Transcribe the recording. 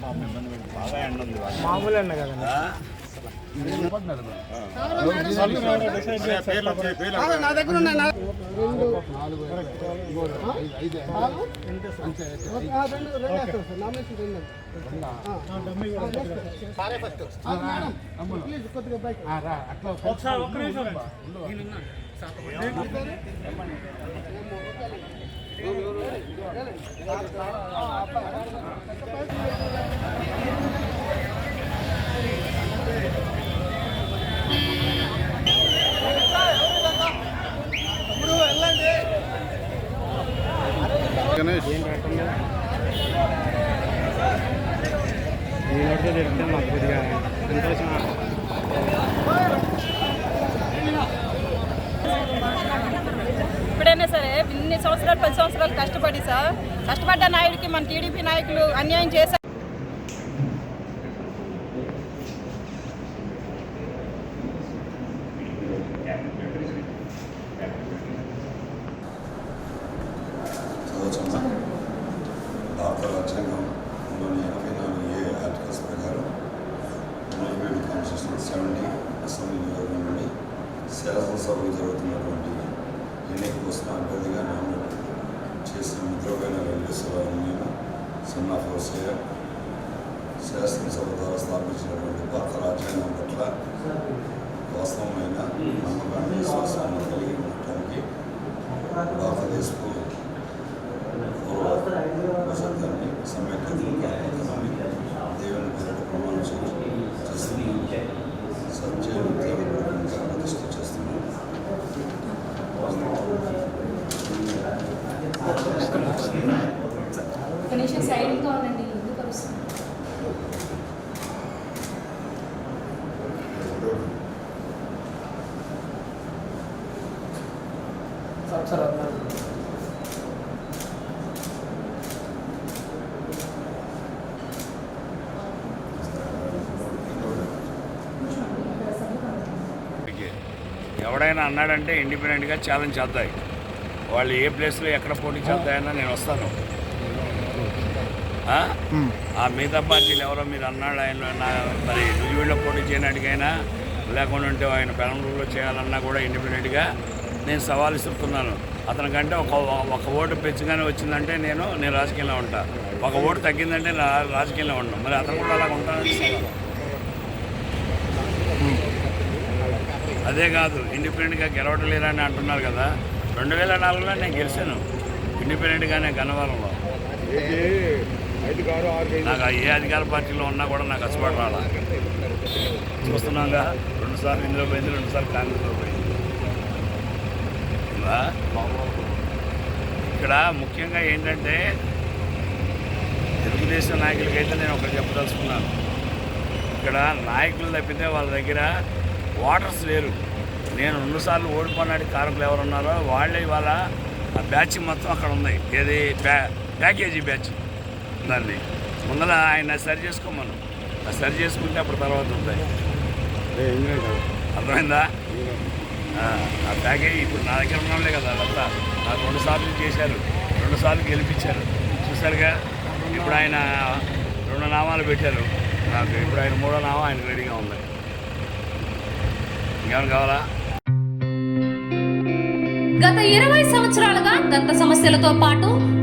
అన్న కదండి. నా దగ్గర ఉన్నాయి నా- ఆ, రెండు రెండు వేస్తాం సార్ నామినేషన్ రెండు ఆ, మేడం, ప్లీజ్ కొద్దిగా బైక్ ఒకసారి ఒక్క నిమిషం గణేష్ ఈ నోటితో చెప్తే మాకు కొద్దిగా సంతోషం. ఎప్పుడైనా సరే ఇన్ని సంవత్సరాలు పది సంవత్సరాలు కష్టపడి సార్. కష్టపడ్డ నాయుడికి మన టీడీపీ నాయకులు అన్యాయం చేశారు. చదవచ్చమ్మా భారత రాజ్యాంగంలోని ఎనభై అమెండ్మెంట్ సెవెంటీ అసెంబ్లీ నియోజకవర్గం నుండి శాసనసభకు జరుగుతున్నటువంటి ఎన్నిక కోసం అభ్యర్థిగా నామినేట్ చేసిన మిత్రమైన వెంకటేశ్వరరావు నేను సన్నా ఫోసయ్య శాసనసభ ద్వారా స్థాపించినటువంటి పాత్ర నిమిషం సైలెంట్గా ఉండండి ఎందుకు వస్తుంది ఎవడైనా అన్నాడంటే ఇండిపెండెంట్గా ఛాలెంజ్ చేద్దాయి. వాళ్ళు ఏ ప్లేస్లో ఎక్కడ పోటీ చేద్దాయన్నా నేను వస్తాను. ఆ? మిగతా పార్టీలు ఎవరో మీరు అన్నాడు ఆయన మరి రుజువుల్లో పోటీ చేయడానికైనా లేకుండా ఉంటే ఆయన పెనంలో చేయాలన్నా కూడా ఇండిపెండెంట్గా నేను సవాల్ ఇస్తున్నాను అతనికంటే ఒక ఒక ఓటు పెంచగానే వచ్చిందంటే నేను నేను రాజకీయంలో ఉంటా. ఒక ఓటు తగ్గిందంటే నా రాజకీయంలో ఉంటాను మరి అతను కూడా అలా ఉంటానని అదే కాదు ఇండిపెండెంట్గా గెలవటలేరని అంటున్నారు కదా. రెండు వేల నాలుగులో నేను గెలిచాను. ఇండిపెండెంట్గానే గన్నవరంలో నాకు ఏ అధికార పార్టీలో ఉన్నా కూడా నాకు కష్టపడి రాలా. చూస్తున్నాగా రెండు సార్లు ఇందులో పోయింది రెండు సార్లు కాంగ్రెస్లో పోయింది. ఇక్కడ ముఖ్యంగా ఏంటంటే తెలుగుదేశం నాయకులకైతే నేను ఒకటి చెప్పదలుచుకున్నాను. ఇక్కడ నాయకులు తప్పితే వాళ్ళ దగ్గర ఓటర్స్ లేరు. నేను రెండుసార్లు ఓడిపోయినాడు కారకులు ఎవరు ఉన్నారో వాళ్ళే ఇవాళ ఆ బ్యాచ్ మొత్తం అక్కడ ఉంది. ఏది? ప్యా ప్యాకేజీ బ్యాచ్. దాన్ని. ముందర ఆయన సరి చేసుకోమను. ఆ సరి చేసుకుంటే అప్పుడు తర్వాత ఉంటాయి. అర్థమైందా? ఆ, ఆ ప్యాకేజీ ఇప్పుడు నా దగ్గర ఉన్నాంలే కదా అదంతా. నాకు రెండు సార్లు చేశారు. రెండు సార్లు గెలిపించారు. చూసారుగా ఇప్పుడు ఆయన రెండు నామాలు పెట్టారు. నాకు ఇప్పుడు ఆయన మూడో నామం ఆయన రెడీగా ఉంది. ఇంకేమైనా కావాలా? గత ఇరవై సంవత్సరాలుగా దంత సమస్యలతో పాటు